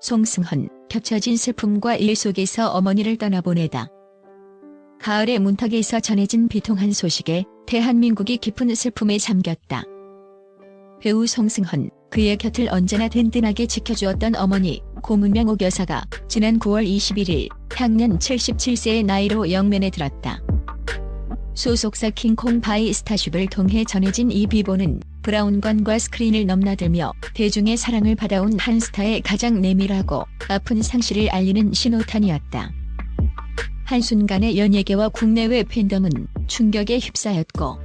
송승헌, 겹쳐진 슬픔과 일 속에서 어머니를 떠나보내다. 가을의 문턱에서 전해진 비통한 소식에 대한민국이 깊은 슬픔에 잠겼다. 배우 송승헌, 그의 곁을 언제나 든든하게 지켜주었던 어머니 고문명 옥 여사가 지난 9월 21일 향년 77세의 나이로 영면에 들었다. 소속사 킹콩 바이 스타쉽을 통해 전해진 이 비보는 브라운관과 스크린을 넘나들며 대중의 사랑을 받아온 한 스타의 가장 내밀하고 아픈 상실을 알리는 신호탄이었다. 한순간의 연예계와 국내외 팬덤은 충격에 휩싸였고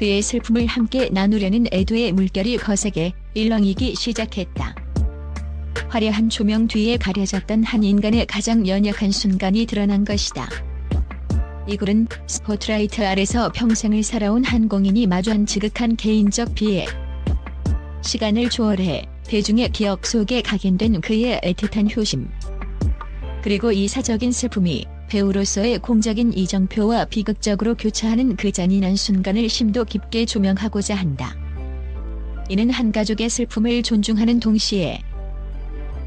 그의 슬픔을 함께 나누려는 애도의 물결이 거세게 일렁이기 시작했다. 화려한 조명 뒤에 가려졌던 한 인간의 가장 연약한 순간이 드러난 것이다. 이 글은 스포트라이트 아래서 평생을 살아온 한 공인이 마주한 지극한 개인적 비애. 시간을 초월해 대중의 기억 속에 각인된 그의 애틋한 효심. 그리고 이 사적인 슬픔이 배우로서의 공적인 이정표와 비극적으로 교차하는 그 잔인한 순간을 심도 깊게 조명하고자 한다. 이는 한 가족의 슬픔을 존중하는 동시에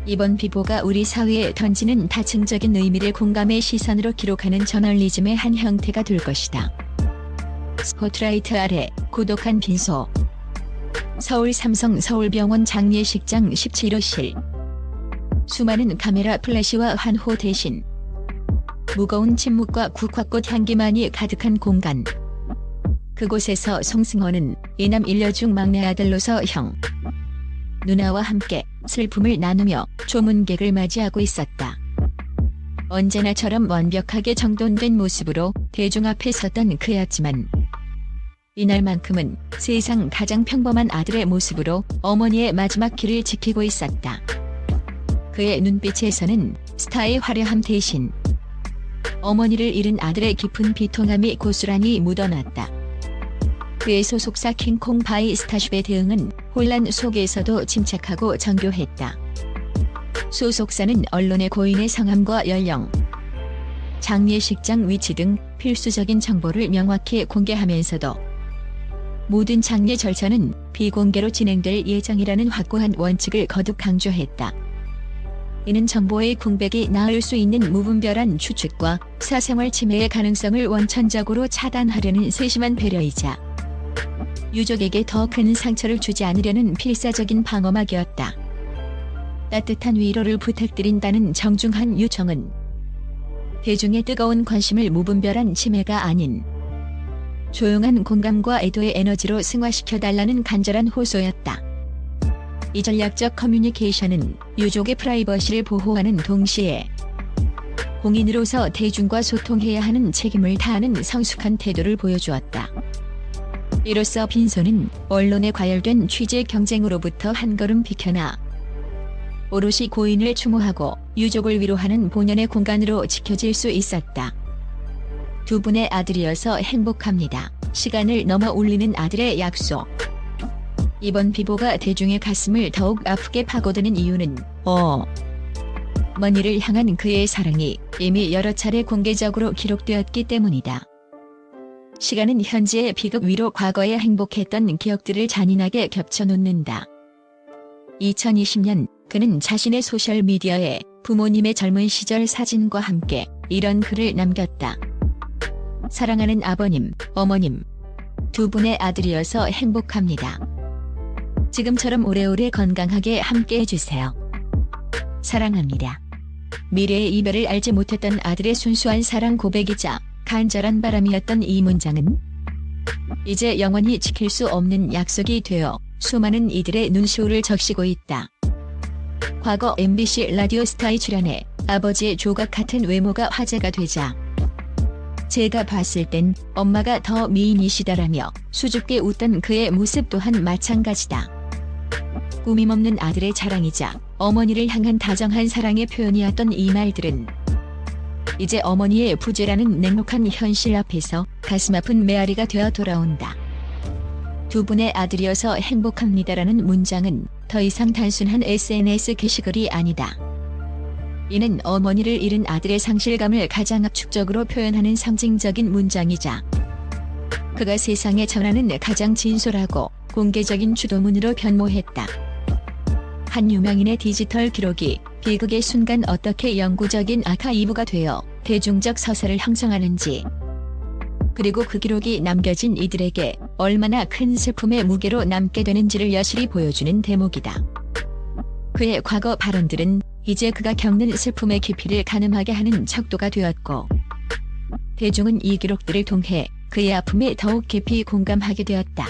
이번 비보가 우리 사회에 던지는 다층적인 의미를 공감의 시선으로 기록하는 저널리즘의 한 형태가 될 것이다. 스포트라이트 아래 고독한 빈소. 서울 삼성 서울병원 장례식장 17호실. 수많은 카메라 플래시와 환호 대신 무거운 침묵과 국화꽃 향기만이 가득한 공간. 그곳에서 송승헌은 이남 일녀 중 막내 아들로서 형 누나와 함께 슬픔을 나누며 조문객을 맞이하고 있었다. 언제나처럼 완벽하게 정돈된 모습으로 대중 앞에 섰던 그였지만 이날만큼은 세상 가장 평범한 아들의 모습으로 어머니의 마지막 길을 지키고 있었다. 그의 눈빛에서는 스타의 화려함 대신 어머니를 잃은 아들의 깊은 비통함이 고스란히 묻어났다. 그의 소속사 킹콩 바이 스타쉽의 대응은 혼란 속에서도 침착하고 정교했다. 소속사는 언론의 고인의 성함과 연령, 장례식장 위치 등 필수적인 정보를 명확히 공개하면서도 모든 장례 절차는 비공개로 진행될 예정이라는 확고한 원칙을 거듭 강조했다. 이는 정보의 공백이 나을 수 있는 무분별한 추측과 사생활 침해의 가능성을 원천적으로 차단하려는 세심한 배려이자 유족에게 더 큰 상처를 주지 않으려는 필사적인 방어막이었다. 따뜻한 위로를 부탁드린다는 정중한 요청은 대중의 뜨거운 관심을 무분별한 침해가 아닌 조용한 공감과 애도의 에너지로 승화시켜달라는 간절한 호소였다. 이 전략적 커뮤니케이션은 유족의 프라이버시를 보호하는 동시에 공인으로서 대중과 소통해야 하는 책임을 다하는 성숙한 태도를 보여주었다. 이로써 빈소는 언론에 과열된 취재 경쟁으로부터 한 걸음 비켜나 오롯이 고인을 추모하고 유족을 위로하는 본연의 공간으로 지켜질 수 있었다. 두 분의 아들이어서 행복합니다. 시간을 넘어 울리는 아들의 약속. 이번 비보가 대중의 가슴을 더욱 아프게 파고드는 이유는 어. 머니를 향한 그의 사랑이 이미 여러 차례 공개적으로 기록되었기 때문이다. 시간은 현재의 비극 위로 과거에 행복했던 기억들을 잔인하게 겹쳐놓는다. 2020년 그는 자신의 소셜미디어에 부모님의 젊은 시절 사진과 함께 이런 글을 남겼다. 사랑하는 아버님, 어머님. 두 분의 아들이어서 행복합니다. 지금처럼 오래오래 건강하게 함께 해주세요. 사랑합니다. 미래의 이별을 알지 못했던 아들의 순수한 사랑 고백이자 간절한 바람이었던 이 문장은 이제 영원히 지킬 수 없는 약속이 되어 수많은 이들의 눈시울을 적시고 있다. 과거 MBC 라디오 스타에 출연해 아버지의 조각 같은 외모가 화제가 되자 제가 봤을 땐 엄마가 더 미인이시다라며 수줍게 웃던 그의 모습 또한 마찬가지다. 꾸밈없는 아들의 자랑이자 어머니를 향한 다정한 사랑의 표현이었던 이 말들은 이제 어머니의 부재라는 냉혹한 현실 앞에서 가슴 아픈 메아리가 되어 돌아온다. 두 분의 아들이어서 행복합니다라는 문장은 더 이상 단순한 SNS 게시글이 아니다. 이는 어머니를 잃은 아들의 상실감을 가장 압축적으로 표현하는 상징적인 문장이자 그가 세상에 전하는 가장 진솔하고 공개적인 주도문으로 변모했다. 한 유명인의 디지털 기록이 비극의 순간 어떻게 영구적인 아카이브가 되어 대중적 서사를 형성하는지 그리고 그 기록이 남겨진 이들에게 얼마나 큰 슬픔의 무게로 남게 되는지를 여실히 보여주는 대목이다. 그의 과거 발언들은 이제 그가 겪는 슬픔의 깊이를 가늠하게 하는 척도가 되었고 대중은 이 기록들을 통해 그의 아픔에 더욱 깊이 공감하게 되었다.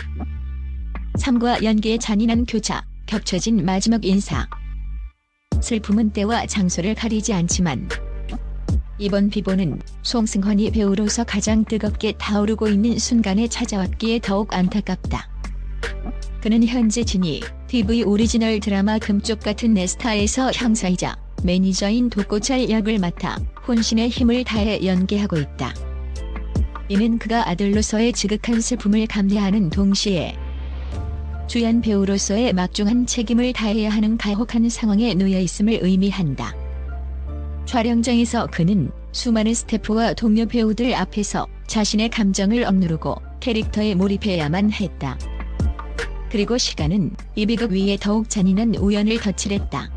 삶과 연기의 잔인한 교차, 겹쳐진 마지막 인사. 슬픔은 때와 장소를 가리지 않지만 이번 비보는 송승헌이 배우로서 가장 뜨겁게 타오르고 있는 순간에 찾아왔기에 더욱 안타깝다. 그는 현재 진이 TV 오리지널 드라마 금쪽 같은 네스타에서 형사이자 매니저인 독고찰 역을 맡아 혼신의 힘을 다해 연기하고 있다. 이는 그가 아들로서의 지극한 슬픔을 감내하는 동시에 주연 배우로서의 막중한 책임을 다해야 하는 가혹한 상황에 놓여 있음을 의미한다. 촬영장에서 그는 수많은 스태프와 동료 배우들 앞에서 자신의 감정을 억누르고 캐릭터에 몰입해야만 했다. 그리고 시간은 이 비극 위에 더욱 잔인한 우연을 덧칠했다.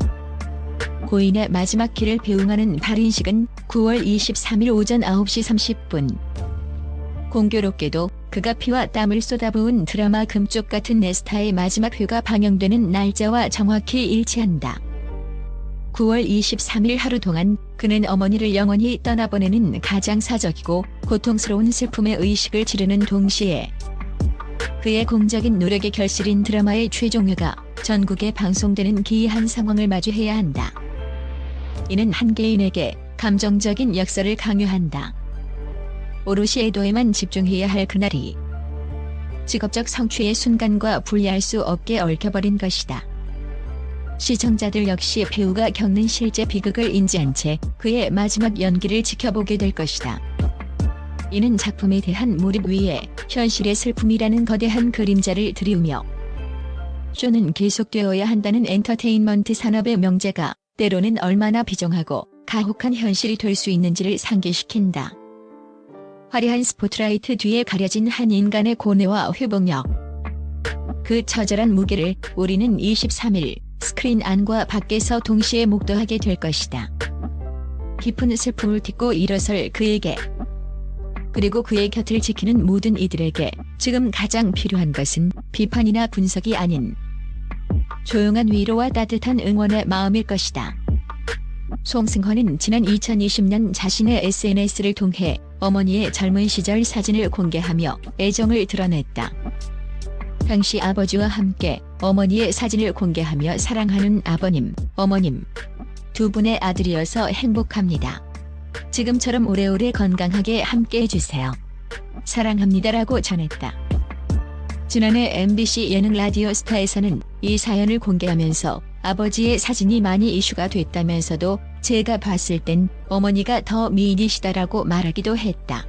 고인의 마지막 길을 배웅하는 발인식은 9월 23일 오전 9시 30분. 공교롭게도 그가 피와 땀을 쏟아부은 드라마 금쪽 같은 네스타의 마지막 회가 방영되는 날짜와 정확히 일치한다. 9월 23일 하루 동안 그는 어머니를 영원히 떠나보내는 가장 사적이고 고통스러운 슬픔의 의식을 지르는 동시에 그의 공적인 노력의 결실인 드라마의 최종회가 전국에 방송되는 기이한 상황을 마주해야 한다. 이는 한 개인에게 감정적인 역사를 강요한다. 오롯이 애도에만 집중해야 할 그날이 직업적 성취의 순간과 분리할 수 없게 얽혀버린 것이다. 시청자들 역시 배우가 겪는 실제 비극을 인지한 채 그의 마지막 연기를 지켜보게 될 것이다. 이는 작품에 대한 몰입 위에 현실의 슬픔이라는 거대한 그림자를 들이우며 쇼는 계속되어야 한다는 엔터테인먼트 산업의 명제가 때로는 얼마나 비정하고 가혹한 현실이 될 수 있는지를 상기시킨다. 화려한 스포트라이트 뒤에 가려진 한 인간의 고뇌와 회복력. 그 처절한 무게를 우리는 23일 스크린 안과 밖에서 동시에 목도하게 될 것이다. 깊은 슬픔을 딛고 일어설 그에게 그리고 그의 곁을 지키는 모든 이들에게 지금 가장 필요한 것은 비판이나 분석이 아닌 조용한 위로와 따뜻한 응원의 마음일 것이다. 송승헌은 지난 2020년 자신의 SNS를 통해 어머니의 젊은 시절 사진을 공개하며 애정을 드러냈다. 당시 아버지와 함께 어머니의 사진을 공개하며 사랑하는 아버님, 어머님 두 분의 아들이어서 행복합니다. 지금처럼 오래오래 건강하게 함께 해주세요. 사랑합니다라고 전했다. 지난해 MBC 예능 라디오 스타에서는 이 사연을 공개하면서 아버지의 사진이 많이 이슈가 됐다면서도 제가 봤을 땐 어머니가 더 미인이시다라고 말하기도 했다.